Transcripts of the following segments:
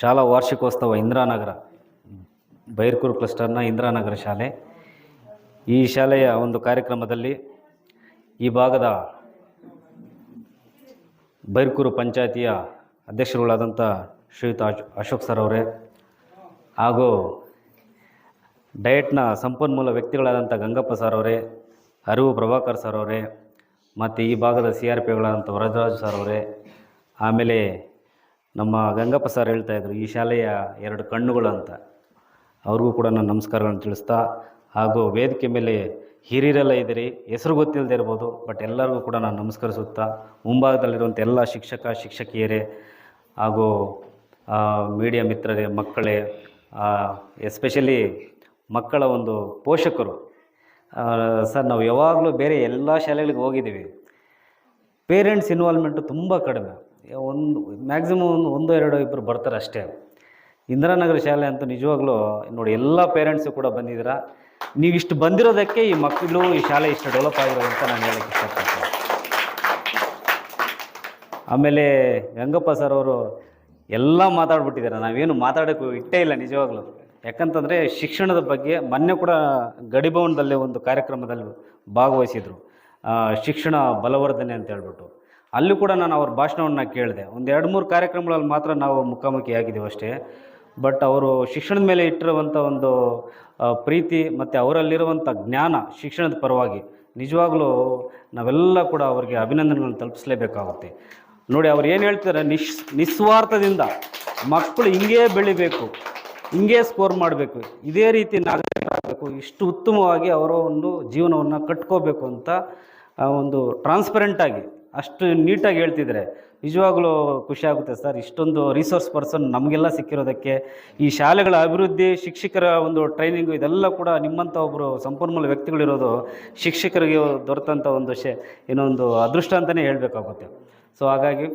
ಶಾಲಾ ವಾರ್ಷಿಕೋತ್ಸವ ಇಂದಿರಾನಗರ, ಬೈರ್ಕೂರು ಕ್ಲಸ್ಟರ್ನ ಇಂದಿರಾನಗರ ಶಾಲೆ. ಈ ಶಾಲೆಯ ಒಂದು ಕಾರ್ಯಕ್ರಮದಲ್ಲಿ ಈ ಭಾಗದ ಬೈರ್ಕೂರು ಪಂಚಾಯತಿಯ ಅಧ್ಯಕ್ಷರುಗಳಾದಂಥ ಶ್ರೀಯುತ ಅಶೋಕ್ ಸರ್ ಅವರೇ ಹಾಗೂ ಡಯಟ್ನ ಸಂಪನ್ಮೂಲ ವ್ಯಕ್ತಿಗಳಾದಂಥ ಗಂಗಪ್ಪ ಸರ್ ಅವರೇ ಅರಿವು ಪ್ರಭಾಕರ್ ಸರ್ ಅವರೇ, ಮತ್ತು ಈ ಭಾಗದ ಸಿ ಆರ್ ಪಿಗಳಾದಂಥ ವರದರಾಜ್ ಸರ್ ಅವರೇ, ಆಮೇಲೆ ನಮ್ಮ ಗಂಗಪ್ಪ ಸರ್ ಹೇಳ್ತಾ ಇದ್ರು, ಈ ಶಾಲೆಯ ಎರಡು ಕಣ್ಣುಗಳು ಅಂತ ಅವ್ರಿಗೂ ಕೂಡ ನಾನು ನಮಸ್ಕಾರಗಳನ್ನು ತಿಳಿಸ್ತಾ, ಹಾಗೂ ವೇದಿಕೆ ಮೇಲೆ ಹಿರಿಯರೆಲ್ಲ ಇದ್ದೀರಿ, ಹೆಸರು ಗೊತ್ತಿಲ್ಲದೆ ಇರ್ಬೋದು, ಬಟ್ ಎಲ್ಲರಿಗೂ ಕೂಡ ನಾನು ನಮಸ್ಕರಿಸುತ್ತಾ ಮುಂಭಾಗದಲ್ಲಿರುವಂಥ ಎಲ್ಲ ಶಿಕ್ಷಕ, ಶಿಕ್ಷಕಿಯರೇ, ಹಾಗೂ ಮೀಡಿಯಾ ಮಿತ್ರರೇ, ಮಕ್ಕಳೇ ಎಸ್ಪೆಷಲಿ ಮಕ್ಕಳ ಒಂದು ಪೋಷಕರು. ಸರ್, ನಾವು ಯಾವಾಗಲೂ ಬೇರೆ ಎಲ್ಲ ಶಾಲೆಗಳಿಗೆ ಹೋಗಿದ್ದೀವಿ. ಪೇರೆಂಟ್ಸ್ ಇನ್ವಾಲ್ವ್ಮೆಂಟು ತುಂಬ ಕಡಿಮೆ. ಒಂದು ಮ್ಯಾಕ್ಸಿಮಮ್ ಒಂದು ಒಂದು ಎರಡು ಇಬ್ಬರು ಬರ್ತಾರೆ ಅಷ್ಟೇ. ಇಂದಿರಾನಗರ ಶಾಲೆ ಅಂತೂ ನಿಜವಾಗ್ಲೂ ನೋಡಿ ಎಲ್ಲ ಪೇರೆಂಟ್ಸು ಕೂಡ ಬಂದಿದ್ದೀರಾ? ನೀವು ಇಷ್ಟು ಬಂದಿರೋದಕ್ಕೆ ಈ ಮಕ್ಕಳು ಈ ಶಾಲೆ ಇಷ್ಟು ಡೆವಲಪ್ ಆಗಿರೋದು ಅಂತ ನಾನು ಹೇಳಕ್ಕೆ ಇಷ್ಟಪಡ್ತೀನಿ. ಆಮೇಲೆ ಗಂಗಪ್ಪ ಸರ್ ಅವರು ಎಲ್ಲ ಮಾತಾಡ್ಬಿಟ್ಟಿದ್ದಾರೆ. ನಾವೇನು ಮಾತಾಡೋಕ್ಕೆ ಇಟ್ಟೇ ಇಲ್ಲ ನಿಜವಾಗ್ಲೂ. ಯಾಕಂತಂದರೆ ಶಿಕ್ಷಣದ ಬಗ್ಗೆ ಮೊನ್ನೆ ಕೂಡ ಗಡಿಭವನದಲ್ಲೇ ಒಂದು ಕಾರ್ಯಕ್ರಮದಲ್ಲಿ ಭಾಗವಹಿಸಿದರು. ಶಿಕ್ಷಣ ಬಲವರ್ಧನೆ ಅಂತ ಹೇಳ್ಬಿಟ್ಟು. ಅಲ್ಲಿ ಕೂಡ ನಾನು ಅವ್ರ ಭಾಷಣವನ್ನು ಕೇಳಿದೆ. ಒಂದು ಎರಡು ಮೂರು ಕಾರ್ಯಕ್ರಮಗಳಲ್ಲಿ ಮಾತ್ರ ನಾವು ಮುಖಾಮುಖಿ ಆಗಿದ್ದೀವಿ ಅಷ್ಟೇ. ಬಟ್ ಅವರು ಶಿಕ್ಷಣದ ಮೇಲೆ ಇಟ್ಟಿರುವಂಥ ಒಂದು ಪ್ರೀತಿ ಮತ್ತು ಅವರಲ್ಲಿರುವಂಥ ಜ್ಞಾನ ಶಿಕ್ಷಣದ ಪರವಾಗಿ ನಿಜವಾಗ್ಲೂ ನಾವೆಲ್ಲ ಕೂಡ ಅವರಿಗೆ ಅಭಿನಂದನೆಗಳನ್ನು ತಲುಪಿಸಲೇಬೇಕಾಗುತ್ತೆ. ನೋಡಿ ಅವ್ರು ಏನು ಹೇಳ್ತಾರೆ ನಿಶ್, ನಿಸ್ವಾರ್ಥದಿಂದ ಮಕ್ಕಳು ಹಿಂಗೇ ಬೆಳಿಬೇಕು, ಹಿಂಗೇ ಸ್ಕೋರ್ ಮಾಡಬೇಕು, ಇದೇ ರೀತಿ ನಾಗರಿಕರಾಗಬೇಕು ಇಷ್ಟು ಉತ್ತಮವಾಗಿ ಅವರ ಒಂದು ಜೀವನವನ್ನು ಕಟ್ಕೋಬೇಕು ಅಂತ ಒಂದು ಟ್ರಾನ್ಸ್ಪರೆಂಟಾಗಿ ಅಷ್ಟು ನೀಟಾಗಿ ಹೇಳ್ತಿದ್ರೆ ನಿಜವಾಗ್ಲೂ ಖುಷಿ ಆಗುತ್ತೆ ಸರ್. ಇಷ್ಟೊಂದು ರಿಸೋರ್ಸ್ ಪರ್ಸನ್ ನಮಗೆಲ್ಲ ಸಿಕ್ಕಿರೋದಕ್ಕೆ. ಈ ಶಾಲೆಗಳ ಅಭಿವೃದ್ಧಿ, ಶಿಕ್ಷಕರ ಒಂದು ಟ್ರೈನಿಂಗು ಇದೆಲ್ಲ ಕೂಡ ನಿಮ್ಮಂಥ ಒಬ್ಬರು ಸಂಪನ್ಮೂಲ ವ್ಯಕ್ತಿಗಳಿರೋದು ಶಿಕ್ಷಕರಿಗೆ ದೊರೆತಂಥ ಒಂದು ಶೇ, ಇನ್ನೊಂದು ಅದೃಷ್ಟ ಅಂತಲೇ ಹೇಳಬೇಕಾಗುತ್ತೆ. ಸೊ ಹಾಗಾಗಿ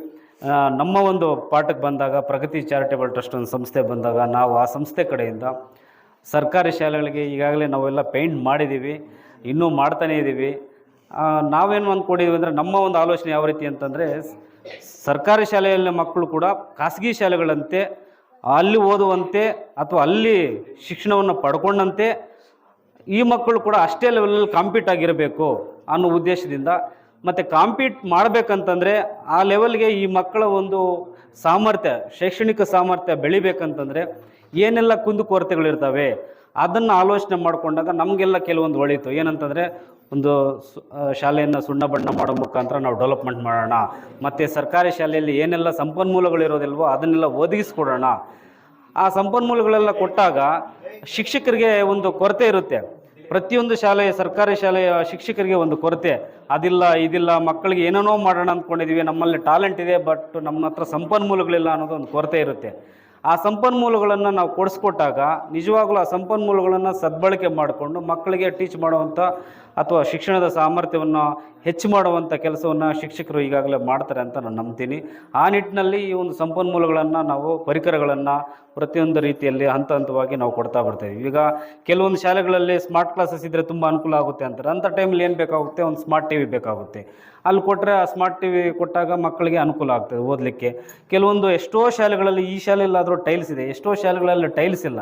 ನಮ್ಮ ಒಂದು ಪಾಠಕ್ಕೆ ಬಂದಾಗ, ಪ್ರಗತಿ ಚಾರಿಟೇಬಲ್ ಟ್ರಸ್ಟ್ ಒಂದು ಸಂಸ್ಥೆ ಬಂದಾಗ, ನಾವು ಆ ಸಂಸ್ಥೆ ಕಡೆಯಿಂದ ಸರ್ಕಾರಿ ಶಾಲೆಗಳಿಗೆ ಈಗಾಗಲೇ ನಾವೆಲ್ಲ ಪೇಂಟ್ ಮಾಡಿದ್ದೀವಿ. ಇನ್ನೂ ಮಾಡ್ತಾನೇ ಇದ್ದೀವಿ ನಾವೇನು ಅಂದ್ಕೊಂಡಿದ್ದೀವಿ ಅಂದರೆ ನಮ್ಮ ಒಂದು ಆಲೋಚನೆ ಯಾವ ರೀತಿ ಅಂತಂದರೆ, ಸರ್ಕಾರಿ ಶಾಲೆಯಲ್ಲಿ ಮಕ್ಕಳು ಕೂಡ ಖಾಸಗಿ ಶಾಲೆಗಳಂತೆ, ಅಲ್ಲಿ ಓದುವಂತೆ ಅಥವಾ ಅಲ್ಲಿ ಶಿಕ್ಷಣವನ್ನು ಪಡ್ಕೊಂಡಂತೆ ಈ ಮಕ್ಕಳು ಕೂಡ ಅಷ್ಟೇ ಲೆವೆಲಲ್ಲಿ ಕಾಂಪೀಟ್ ಆಗಿರಬೇಕು ಅನ್ನೋ ಉದ್ದೇಶದಿಂದ ಮತ್ತು ಕಾಂಪೀಟ್ ಮಾಡಬೇಕಂತಂದರೆ ಆ ಲೆವೆಲ್ಗೆ ಈ ಮಕ್ಕಳ ಒಂದು ಸಾಮರ್ಥ್ಯ, ಶೈಕ್ಷಣಿಕ ಸಾಮರ್ಥ್ಯ ಬೆಳಿಬೇಕಂತಂದರೆ ಏನೆಲ್ಲ ಕುಂದುಕೊರತೆಗಳಿರ್ತವೆ ಅದನ್ನು ಆಲೋಚನೆ ಮಾಡಿಕೊಂಡಾಗ ನಮಗೆಲ್ಲ ಕೆಲವೊಂದು ಒಳಿತು. ಏನಂತಂದರೆ ಒಂದು ಶಾಲೆಯನ್ನು ಸುಣ್ಣ ಬಣ್ಣ ಮಾಡೋ ಮುಖಾಂತರ ನಾವು ಡೆವಲಪ್ಮೆಂಟ್ ಮಾಡೋಣ. ಮತ್ತು ಸರ್ಕಾರಿ ಶಾಲೆಯಲ್ಲಿ ಏನೆಲ್ಲ ಸಂಪನ್ಮೂಲಗಳಿರೋದಿಲ್ವೋ ಅದನ್ನೆಲ್ಲ ಒದಗಿಸ್ಕೊಡೋಣ. ಆ ಸಂಪನ್ಮೂಲಗಳೆಲ್ಲ ಕೊಟ್ಟಾಗ ಶಿಕ್ಷಕರಿಗೆ ಒಂದು ಕೊರತೆ ಇರುತ್ತೆ. ಪ್ರತಿಯೊಂದು ಶಾಲೆಯ ಸರ್ಕಾರಿ ಶಾಲೆಯ ಶಿಕ್ಷಕರಿಗೆ ಒಂದು ಕೊರತೆ. ಅದಿಲ್ಲ, ಇದಿಲ್ಲ, ಮಕ್ಕಳಿಗೆ ಏನೇನೋ ಮಾಡೋಣ ಅಂದ್ಕೊಂಡಿದ್ದೀವಿ ನಮ್ಮಲ್ಲಿ ಟ್ಯಾಲೆಂಟ್ ಇದೆ ಬಟ್ ನಮ್ಮ ಹತ್ರ ಸಂಪನ್ಮೂಲಗಳಿಲ್ಲ ಅನ್ನೋದು ಒಂದು ಕೊರತೆ ಇರುತ್ತೆ. ಆ ಸಂಪನ್ಮೂಲಗಳನ್ನು ನಾವು ಕೊಡಿಸ್ಕೊಟ್ಟಾಗ ನಿಜವಾಗ್ಲೂ ಆ ಸಂಪನ್ಮೂಲಗಳನ್ನು ಸದ್ಬಳಕೆ ಮಾಡಿಕೊಂಡು ಮಕ್ಕಳಿಗೆ ಟೀಚ್ ಮಾಡುವಂಥ ಅಥವಾ ಶಿಕ್ಷಣದ ಸಾಮರ್ಥ್ಯವನ್ನು ಹೆಚ್ಚು ಮಾಡುವಂಥ ಕೆಲಸವನ್ನು ಶಿಕ್ಷಕರು ಈಗಾಗಲೇ ಮಾಡ್ತಾರೆ ಅಂತ ನಾನು ನಂಬ್ತೀನಿ. ಆ ನಿಟ್ಟಿನಲ್ಲಿ ಈ ಒಂದು ಸಂಪನ್ಮೂಲಗಳನ್ನು ನಾವು, ಪರಿಕರಗಳನ್ನು ಪ್ರತಿಯೊಂದು ರೀತಿಯಲ್ಲಿ ಹಂತ ಹಂತವಾಗಿ ನಾವು ಕೊಡ್ತಾ ಬರ್ತೀವಿ ಈಗ ಕೆಲವೊಂದು ಶಾಲೆಗಳಲ್ಲಿ ಸ್ಮಾರ್ಟ್ ಕ್ಲಾಸಸ್ ಇದ್ದರೆ ತುಂಬ ಅನುಕೂಲ ಆಗುತ್ತೆ ಅಂತಾರೆ. ಅಂಥ ಟೈಮಲ್ಲಿ ಏನು ಬೇಕಾಗುತ್ತೆ? ಒಂದು ಸ್ಮಾರ್ಟ್ ಟಿ ವಿ ಬೇಕಾಗುತ್ತೆ. ಅಲ್ಲಿ ಕೊಟ್ಟರೆ ಆ ಸ್ಮಾರ್ಟ್ ಟಿ ವಿ ಕೊಟ್ಟಾಗ ಮಕ್ಕಳಿಗೆ ಅನುಕೂಲ ಆಗ್ತದೆ ಓದಲಿಕ್ಕೆ. ಕೆಲವೊಂದು ಎಷ್ಟೋ ಶಾಲೆಗಳಲ್ಲಿ, ಈ ಶಾಲೆಯಲ್ಲಾದರೂ ಟೈಲ್ಸ್ ಇದೆ. ಎಷ್ಟೋ ಶಾಲೆಗಳಲ್ಲಿ ಟೈಲ್ಸ್ ಇಲ್ಲ.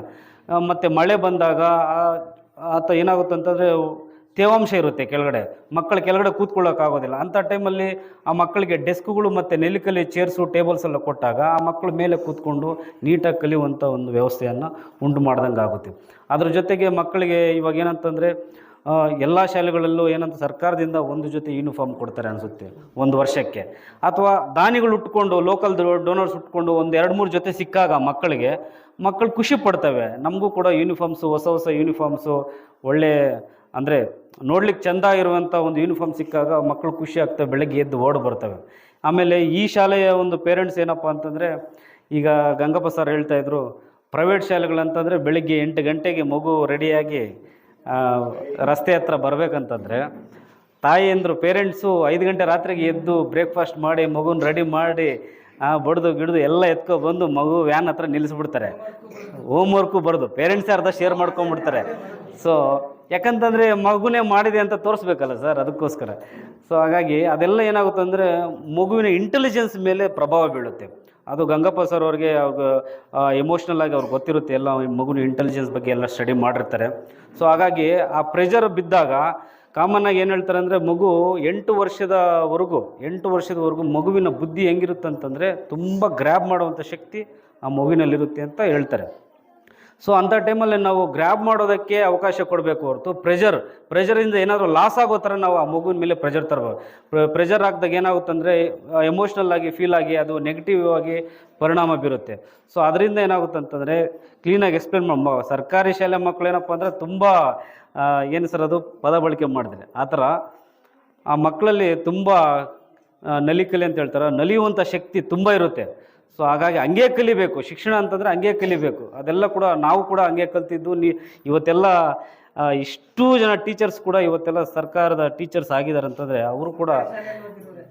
ಮತ್ತು ಮಳೆ ಬಂದಾಗ, ಆ- ಅಥವಾ ಏನಾಗುತ್ತೆ ಅಂತಂದರೆ ತೇವಾಂಶ ಇರುತ್ತೆ ಕೆಳಗಡೆ. ಮಕ್ಕಳು ಕೆಳಗಡೆ ಕೂತ್ಕೊಳ್ಳೋಕ್ಕಾಗೋದಿಲ್ಲ. ಅಂಥ ಟೈಮಲ್ಲಿ ಆ ಮಕ್ಕಳಿಗೆ ಡೆಸ್ಕ್ಗಳು ಮತ್ತು ನೆಲಿಕಲ್ಲಿ ಚೇರ್ಸು ಟೇಬಲ್ಸ್ ಎಲ್ಲ ಕೊಟ್ಟಾಗ ಆ ಮಕ್ಕಳು ಮೇಲೆ ಕೂತ್ಕೊಂಡು ನೀಟಾಗಿ ಕಲಿಯುವಂಥ ಒಂದು ವ್ಯವಸ್ಥೆಯನ್ನು ಉಂಟು ಮಾಡ್ದಂಗೆ ಆಗುತ್ತೆ ಅದ್ರ ಜೊತೆಗೆ ಮಕ್ಕಳಿಗೆ ಇವಾಗ ಏನಂತಂದರೆ ಎಲ್ಲ ಶಾಲೆಗಳಲ್ಲೂ ಏನಂತ ಸರ್ಕಾರದಿಂದ ಒಂದು ಜೊತೆ ಯೂನಿಫಾರ್ಮ್ ಕೊಡ್ತಾರೆ ಅನಿಸುತ್ತೆ, ಒಂದು ವರ್ಷಕ್ಕೆ. ಅಥವಾ ದಾನಿಗಳು ಉಟ್ಕೊಂಡು ಲೋಕಲ್ ಡೋನರ್ಸ್ ಉಟ್ಕೊಂಡು ಒಂದು ಎರಡು ಮೂರು ಜೊತೆ ಸಿಕ್ಕಾಗ ಮಕ್ಕಳಿಗೆ, ಮಕ್ಕಳು ಖುಷಿ ಪಡ್ತವೆ. ನಮಗೂ ಕೂಡ ಯೂನಿಫಾರ್ಮ್ಸು ಹೊಸ ಹೊಸ ಯೂನಿಫಾರ್ಮ್ಸು ಒಳ್ಳೆ ಅಂದರೆ ನೋಡ್ಲಿಕ್ಕೆ ಚೆಂದ ಇರುವಂಥ ಒಂದು ಯೂನಿಫಾರ್ಮ್ ಸಿಕ್ಕಾಗ ಮಕ್ಕಳು ಖುಷಿ ಆಗ್ತವೆ, ಬೆಳಗ್ಗೆ ಎದ್ದು ಓಡ್ ಬರ್ತವೆ. ಆಮೇಲೆ ಈ ಶಾಲೆಯ ಒಂದು ಪೇರೆಂಟ್ಸ್ ಏನಪ್ಪ ಅಂತಂದರೆ, ಈಗ ಗಂಗಪ್ಪ ಸರ್ ಹೇಳ್ತಾಯಿದ್ರು ಪ್ರೈವೇಟ್ ಶಾಲೆಗಳಂತಂದರೆ ಬೆಳಿಗ್ಗೆ ಎಂಟು ಗಂಟೆಗೆ ಮಗು ರೆಡಿಯಾಗಿ ರಸ್ತೆ ಹತ್ರ ಬರಬೇಕಂತಂದರೆ ತಾಯಿಯಂದರು ಪೇರೆಂಟ್ಸು ಐದು ಗಂಟೆ ರಾತ್ರಿಗೆ ಎದ್ದು ಬ್ರೇಕ್ಫಾಸ್ಟ್ ಮಾಡಿ, ಮಗುನ ರೆಡಿ ಮಾಡಿ ಬಡಿದು ಗಿಡ್ದು ಎಲ್ಲ ಎತ್ಕೊ ಬಂದು ಮಗು ವ್ಯಾನ್ ಹತ್ರ ನಿಲ್ಲಿಸ್ಬಿಡ್ತಾರೆ. ಹೋಮ್ ವರ್ಕು ಬರೆದು ಪೇರೆಂಟ್ಸೇ ಅರ್ಧ ಶೇರ್ ಮಾಡ್ಕೊಂಬಿಡ್ತಾರೆ. ಸೊ ಯಾಕಂತಂದರೆ ಮಗುನೇ ಮಾಡಿದೆ ಅಂತ ತೋರಿಸ್ಬೇಕಲ್ಲ ಸರ್ ಅದಕ್ಕೋಸ್ಕರ. ಸೊ ಹಾಗಾಗಿ ಅದೆಲ್ಲ ಏನಾಗುತ್ತೆ ಅಂದರೆ ಮಗುವಿನ ಇಂಟೆಲಿಜೆನ್ಸ್ ಮೇಲೆ ಪ್ರಭಾವ ಬೀಳುತ್ತೆ. ಅದು ಗಂಗಪ್ಪ ಸರ್ ಅವ್ರಿಗೆ ಅವ್ರಿಗೆ ಎಮೋಷ್ನಲ್ ಆಗಿ ಅವ್ರಿಗೆ ಗೊತ್ತಿರುತ್ತೆ ಎಲ್ಲ ಮಗುನ ಇಂಟೆಲಿಜೆನ್ಸ್ ಬಗ್ಗೆ ಎಲ್ಲ ಸ್ಟಡಿ ಮಾಡಿರ್ತಾರೆ. ಸೊ ಹಾಗಾಗಿ ಆ ಪ್ರೆಷರ್ ಬಿದ್ದಾಗ ಕಾಮನ್ ಆಗಿ ಏನು ಹೇಳ್ತಾರೆ ಅಂದರೆ ಮಗು ಎಂಟು ವರ್ಷದವರೆಗೂ ಎಂಟು ವರ್ಷದವರೆಗೂ ಮಗುವಿನ ಬುದ್ಧಿ ಹೆಂಗಿರುತ್ತೆ ಅಂತಂದರೆ ತುಂಬ ಗ್ರ್ಯಾಬ್ ಮಾಡುವಂಥ ಶಕ್ತಿ ಆ ಮಗುವಿನಲ್ಲಿರುತ್ತೆ ಅಂತ ಹೇಳ್ತಾರೆ. ಸೊ ಅಂಥ ಟೈಮಲ್ಲಿ ನಾವು ಗ್ರ್ಯಾಬ್ ಮಾಡೋದಕ್ಕೆ ಅವಕಾಶ ಕೊಡಬೇಕು ಹೊರತು ಪ್ರೆಷರ್ ಪ್ರೆಷರಿಂದ ಏನಾದರೂ ಲಾಸ್ ಆಗೋ ಥರ ನಾವು ಆ ಮಗುವಿನ ಮೇಲೆ ಪ್ರೆಷರ್ ತರಬೇಕು ಪ್ರೆಷರ್ ಹಾಕಿದಾಗ ಏನಾಗುತ್ತಂದರೆ ಎಮೋಷ್ನಲ್ ಆಗಿ ಫೀಲ್ ಆಗಿ ಅದು ನೆಗೆಟಿವ್ ಆಗಿ ಪರಿಣಾಮ ಬೀರುತ್ತೆ. ಸೊ ಅದರಿಂದ ಏನಾಗುತ್ತೆ ಅಂತಂದರೆ ಕ್ಲೀನಾಗಿ ಎಕ್ಸ್ಪ್ಲೇನ್ ಮಾಡಿ ಸರ್ಕಾರಿ ಶಾಲೆ ಮಕ್ಕಳು ಏನಪ್ಪ ಅಂದರೆ ತುಂಬ ಏನು ಸರ್ ಅದು, ಪದ ಬಳಕೆ ಮಾಡಿದ್ರೆ ಆ ಥರ ಆ ಮಕ್ಕಳಲ್ಲಿ ತುಂಬ ನಲಿಕಲಿ ಅಂತ ಹೇಳ್ತಾರೆ. ನಲಿಯುವಂಥ ಶಕ್ತಿ ತುಂಬ ಇರುತ್ತೆ. ಸೊ ಹಾಗಾಗಿ ಹಂಗೆ ಕಲಿಬೇಕು. ಶಿಕ್ಷಣ ಅಂತಂದರೆ ಹಂಗೆ ಕಲಿಬೇಕು. ಅದೆಲ್ಲ ಕೂಡ ನಾವು ಕೂಡ ಹಂಗೆ ಕಲ್ತಿದ್ದು. ನೀ, ಇವತ್ತೆಲ್ಲ ಇಷ್ಟು ಜನ ಟೀಚರ್ಸ್ ಕೂಡ ಇವತ್ತೆಲ್ಲ ಸರ್ಕಾರದ ಟೀಚರ್ಸ್ ಆಗಿದ್ದಾರೆ ಅಂತಂದರೆ ಅವರು ಕೂಡ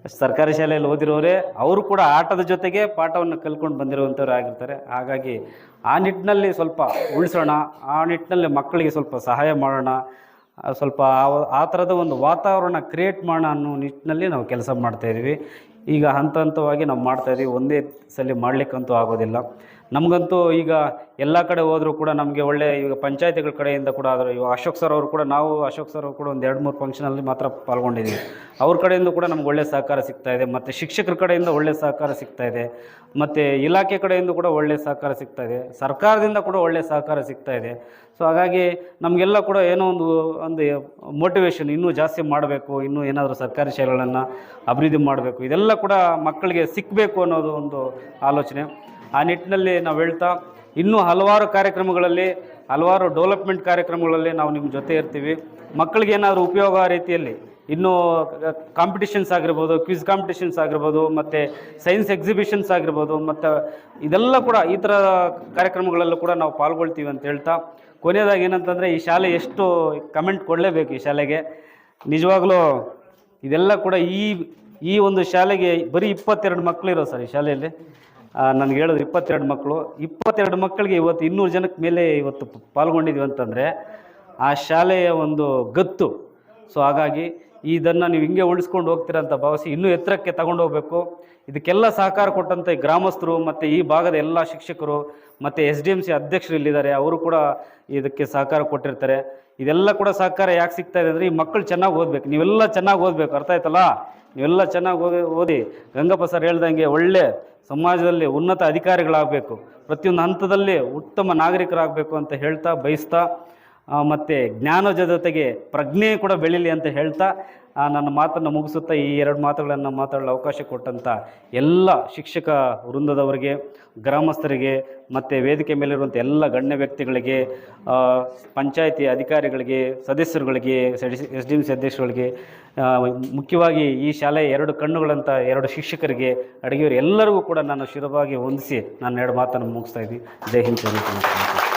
ಸರ್ಕಾರಿ ಶಾಲೆಯಲ್ಲಿ ಓದಿರೋರೇ, ಅವರು ಕೂಡ ಆಟದ ಜೊತೆಗೆ ಪಾಠವನ್ನು ಕಲ್ಕೊಂಡು ಬಂದಿರುವಂಥವ್ರು ಆಗಿರ್ತಾರೆ. ಹಾಗಾಗಿ ಆ ನಿಟ್ಟಿನಲ್ಲಿ ಸ್ವಲ್ಪ ಉಳಿಸೋಣ, ಆ ನಿಟ್ಟಿನಲ್ಲಿ ಮಕ್ಕಳಿಗೆ ಸ್ವಲ್ಪ ಸಹಾಯ ಮಾಡೋಣ ಸ್ವಲ್ಪ ಆ- ಥರದ ಒಂದು ವಾತಾವರಣ ಕ್ರಿಯೇಟ್ ಮಾಡೋಣ ಅನ್ನೋ ನಿಟ್ಟಿನಲ್ಲಿ ನಾವು ಕೆಲಸ ಮಾಡ್ತಾಯಿದ್ವಿ ಈಗ ಹಂತ ಹಂತವಾಗಿ ನಾವು ಮಾಡ್ತಾಯಿದ್ದೀವಿ ಒಂದೇ ಸಲ ಮಾಡಲಿಕ್ಕಂತೂ ಆಗೋದಿಲ್ಲ. ನಮಗಂತೂ ಈಗ ಎಲ್ಲ ಕಡೆ ಹೋದರೂ ಕೂಡ ನಮಗೆ ಒಳ್ಳೆ ಈಗ ಪಂಚಾಯತಿಗಳ ಕಡೆಯಿಂದ ಕೂಡ ಆದರೂ ಇವಾಗ ಅಶೋಕ್ ಸರ್ ಅವರು ಕೂಡ ನಾವು ಅಶೋಕ್ ಸರ್ ಅವರು ಕೂಡ ಒಂದು ಎರಡು ಮೂರು ಫಂಕ್ಷನಲ್ಲಿ ಮಾತ್ರ ಪಾಲ್ಗೊಂಡಿದ್ದೀವಿ ಅವ್ರ ಕಡೆಯಿಂದ ಕೂಡ ನಮ್ಗೆ ಒಳ್ಳೆ ಸಹಕಾರ ಸಿಗ್ತಾ ಇದೆ. ಮತ್ತು ಶಿಕ್ಷಕರ ಕಡೆಯಿಂದ ಒಳ್ಳೆ ಸಹಕಾರ ಸಿಗ್ತಾ ಇದೆ. ಮತ್ತು ಇಲಾಖೆ ಕಡೆಯಿಂದ ಕೂಡ ಒಳ್ಳೆ ಸಹಕಾರ ಸಿಗ್ತಾ ಇದೆ. ಸರ್ಕಾರದಿಂದ ಕೂಡ ಒಳ್ಳೆ ಸಹಕಾರ ಸಿಗ್ತಾ ಇದೆ. ಸೊ ಹಾಗಾಗಿ ನಮಗೆಲ್ಲ ಕೂಡ ಏನೋ ಒಂದು ಒಂದು ಮೋಟಿವೇಶನ್ ಇನ್ನೂ ಜಾಸ್ತಿ ಮಾಡಬೇಕು. ಇನ್ನೂ ಏನಾದರೂ ಸರ್ಕಾರಿ ಶಾಲೆಗಳನ್ನು ಅಭಿವೃದ್ಧಿ ಮಾಡಬೇಕು. ಇದೆಲ್ಲ ಕೂಡ ಮಕ್ಕಳಿಗೆ ಸಿಕ್ಕಬೇಕು ಅನ್ನೋದು ಒಂದು ಆಲೋಚನೆ. ಆ ನಿಟ್ಟಿನಲ್ಲಿ ನಾವು ಹೇಳ್ತಾ, ಇನ್ನೂ ಹಲವಾರು ಕಾರ್ಯಕ್ರಮಗಳಲ್ಲಿ, ಹಲವಾರು ಡೆವಲಪ್ಮೆಂಟ್ ಕಾರ್ಯಕ್ರಮಗಳಲ್ಲಿ ನಾವು ನಿಮ್ಮ ಜೊತೆ ಇರ್ತೀವಿ. ಮಕ್ಕಳಿಗೆ ಏನಾದರೂ ಉಪಯೋಗ ರೀತಿಯಲ್ಲಿ, ಇನ್ನೂ ಕಾಂಪಿಟಿಷನ್ಸ್ ಆಗಿರ್ಬೋದು ಕ್ವಿಜ್ ಕಾಂಪಿಟಿಷನ್ಸ್ ಆಗಿರ್ಬೋದು, ಮತ್ತು ಸೈನ್ಸ್ ಎಕ್ಸಿಬಿಷನ್ಸ್ ಆಗಿರ್ಬೋದು, ಮತ್ತು ಇದೆಲ್ಲ ಕೂಡ ಈ ಥರ ಕಾರ್ಯಕ್ರಮಗಳಲ್ಲೂ ಕೂಡ ನಾವು ಪಾಲ್ಗೊಳ್ತೀವಿ ಅಂತ ಹೇಳ್ತಾ, ಕೊನೆಯದಾಗಿ ಏನಂತಂದರೆ ಈ ಶಾಲೆ ಎಷ್ಟು ಕಮೆಂಟ್ ಕೊಡಲೇಬೇಕು ಈ ಶಾಲೆಗೆ. ನಿಜವಾಗ್ಲೂ ಇದೆಲ್ಲ ಕೂಡ ಈ ಈ ಒಂದು ಶಾಲೆಗೆ ಬರೀ ಇಪ್ಪತ್ತೆರಡು ಇರೋ ಸರ್ ಈ ಶಾಲೆಯಲ್ಲಿ. ನನಗೆ ಹೇಳಿದ್ರು ಇಪ್ಪತ್ತೆರಡು ಮಕ್ಕಳು ಇಪ್ಪತ್ತೆರಡು ಮಕ್ಕಳಿಗೆ ಇವತ್ತು ಇನ್ನೂರು ಜನಕ್ಕೆ ಮೇಲೆ ಇವತ್ತು ಪಾಲ್ಗೊಂಡಿದ್ವಿ ಅಂತಂದರೆ ಆ ಶಾಲೆಯ ಒಂದು ಗತ್ತು. ಸೊ ಹಾಗಾಗಿ ಇದನ್ನು ನೀವು ಹಿಂಗೆ ಉಳಿಸ್ಕೊಂಡು ಹೋಗ್ತೀರಾ ಅಂತ ಭಾವಿಸಿ ಇನ್ನೂ ಎತ್ತರಕ್ಕೆ ತಗೊಂಡು ಹೋಗಬೇಕು. ಇದಕ್ಕೆಲ್ಲ ಸಹಕಾರ ಕೊಟ್ಟಂಥ ಗ್ರಾಮಸ್ಥರು ಮತ್ತು ಈ ಭಾಗದ ಎಲ್ಲ ಶಿಕ್ಷಕರು ಮತ್ತು ಎಸ್ ಡಿ ಎಂ ಸಿ ಅಧ್ಯಕ್ಷರು ಇಲ್ಲಿದ್ದಾರೆ, ಅವರು ಕೂಡ ಇದಕ್ಕೆ ಸಹಕಾರ ಕೊಟ್ಟಿರ್ತಾರೆ. ಇದೆಲ್ಲ ಕೂಡ ಸಹಕಾರ ಯಾಕೆ ಸಿಗ್ತಾ ಇದೆ ಅಂದರೆ ಈ ಮಕ್ಕಳು ಚೆನ್ನಾಗಿ ಓದಬೇಕು. ನೀವೆಲ್ಲ ಚೆನ್ನಾಗಿ ಓದಬೇಕು, ಅರ್ಥ ಆಯ್ತಲ್ಲ? ನೀವೆಲ್ಲ ಚೆನ್ನಾಗಿ ಓದಿ ಓದಿ. ಗಂಗಪ್ಪ ಸರ್ ಹೇಳ್ದಂಗೆ ಒಳ್ಳೆ ಸಮಾಜದಲ್ಲಿ ಉನ್ನತ ಅಧಿಕಾರಿಗಳಾಗಬೇಕು. ಪ್ರತಿಯೊಂದು ಹಂತದಲ್ಲಿ ಉತ್ತಮ ನಾಗರಿಕರಾಗಬೇಕು ಅಂತ ಹೇಳ್ತಾ ಬಯಸ್ತಾ ಮತ್ತು ಜ್ಞಾನದ ಜೊತೆಗೆ ಪ್ರಜ್ಞೆ ಕೂಡ ಬೆಳೀಲಿ ಅಂತ ಹೇಳ್ತಾ ನನ್ನ ಮಾತನ್ನು ಮುಗಿಸುತ್ತಾ ಈ ಎರಡು ಮಾತುಗಳನ್ನು ಮಾತಾಡಲು ಅವಕಾಶ ಕೊಟ್ಟಂಥ ಎಲ್ಲ ಶಿಕ್ಷಕ ವೃಂದದವರಿಗೆ, ಗ್ರಾಮಸ್ಥರಿಗೆ, ಮತ್ತು ವೇದಿಕೆ ಮೇಲಿರುವಂಥ ಎಲ್ಲ ಗಣ್ಯ ವ್ಯಕ್ತಿಗಳಿಗೆ ಪಂಚಾಯಿತಿ ಅಧಿಕಾರಿಗಳಿಗೆ, ಸದಸ್ಯರುಗಳಿಗೆ, ಎಸ್ ಡಿ ಎಂ ಸಿ ಅಧ್ಯಕ್ಷರುಗಳಿಗೆ ಮುಖ್ಯವಾಗಿ ಈ ಶಾಲೆಯ ಎರಡು ಕಣ್ಣುಗಳಂಥ ಎರಡು ಶಿಕ್ಷಕರಿಗೆ, ಅಡುಗೆಯವರು ಎಲ್ಲರಿಗೂ ಕೂಡ ನಾನು ಶಿರವಾಗಿ ಹೊಂದಿಸಿ ನಾನು ಎರಡು ಮಾತನ್ನು ಮುಗಿಸ್ತಾ ಇದ್ದೀನಿ ಜೈ ಹಿಂದ್.